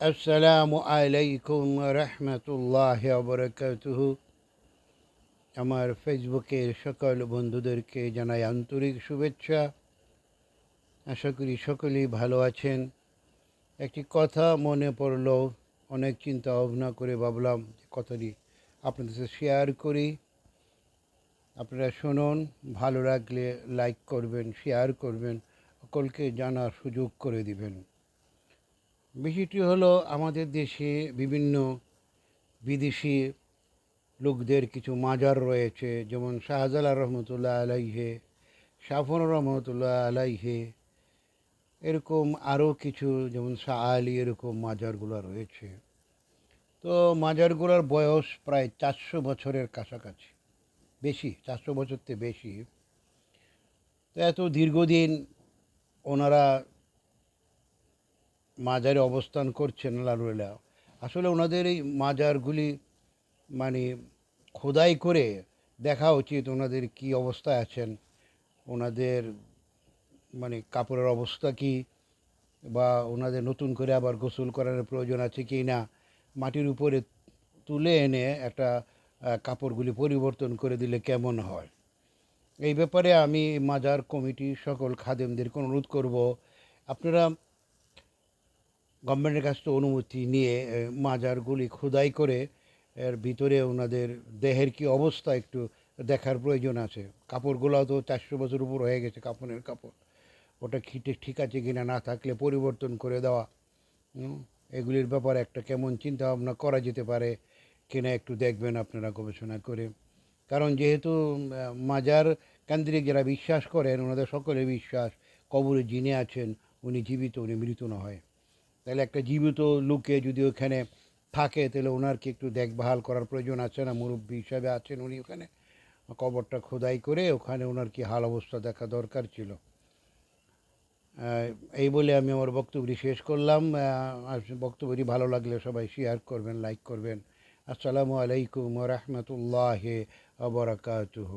আসসালামু আলাইকুম রহমতুল্লাহ বরকাতুহ আমার ফেসবুকের সকল বন্ধুদেরকে জানাই আন্তরিক শুভেচ্ছা। আশা করি সকলেই ভালো আছেন। একটি কথা মনে পড়ল, অনেক চিন্তা ভাবনা করে ভাবলাম কথাটি আপনাদের সাথে শেয়ার করি। আপনারা শুনুন, ভালো লাগলে লাইক করবেন শেয়ার করবেন, সকলকে জানার সুযোগ করে দিবেন। বিষয়টি হলো আমাদের দেশে বিভিন্ন বিদেশি লোকদের কিছু মাজার রয়েছে, যেমন শাহজালাল রহমতুল্লাহ আলাইহে সাফর রহমতুল্লাহ আলাইহে, এরকম আরও কিছু, যেমন শাহ আলী, এরকম মাজারগুলো রয়েছে। তো মাজারগুলোর বয়স প্রায় চারশো বছরের কাছাকাছি, বেশি, চারশো বছর থেকে বেশি। তো এত দীর্ঘদিন ওনারা মাজারে অবস্থান করছেন লালুলা আসলে ওনাদের এই মাজারগুলি মানে খোদাই করে দেখা উচিত ওনাদের কি অবস্থায় আছেন, ওনাদের মানে কাপড়ের অবস্থা কি, বা ওনাদের নতুন করে আবার গোসল করার প্রয়োজন আছে কি না, মাটির উপরে তুলে এনে একটা কাপড়গুলি পরিবর্তন করে দিলে কেমন হয়? এই ব্যাপারে আমি মাজার কমিটি সকল খাদেমদেরকে অনুরোধ করব। আপনারা গভর্নমেন্টের কাছ থেকে অনুমতি নিয়ে মাজারগুলি খোদাই করে, এর ভিতরে ওনাদের দেহের কি অবস্থা একটু দেখার প্রয়োজন আছে। কাপড়গুলো তো চারশো বছর উপর হয়ে গেছে কাপড়ের কাপড়। ওটা খিটে ঠিক আছে কিনা না থাকলে পরিবর্তন করে দেওয়া। এগুলির ব্যাপারে একটা কেমন চিন্তা ভাবনা করা যেতে পারে কিনা একটু দেখবেন আপনারা গবেষণা করে। কারণ যেহেতু মাজার কেন্দ্রিক যারা বিশ্বাস করেন, ওনাদের সকলের বিশ্বাস, কবরে যিনি আছেন, উনি জীবিত, উনি মৃত নয়। তাহলে একটা জীবিত লোকে যদি ওখানে থাকে, তাহলে ওনার কি একটু দেখভাল করার প্রয়োজন আছে না? মুরব্বী হিসাবে আছেন উনি ওখানে? কবরটা খোদাই করে ওখানে ওনার কি হাল অবস্থা দেখা দরকার ছিল? এই বলে আমি আমার বক্তব্যটি শেষ করলাম। বক্তব্যটি ভালো লাগলে সবাই শেয়ার করবেন লাইক করবেন। আসসালামু আলাইকুম রহমতুল্লাহ আবরাকাতুহ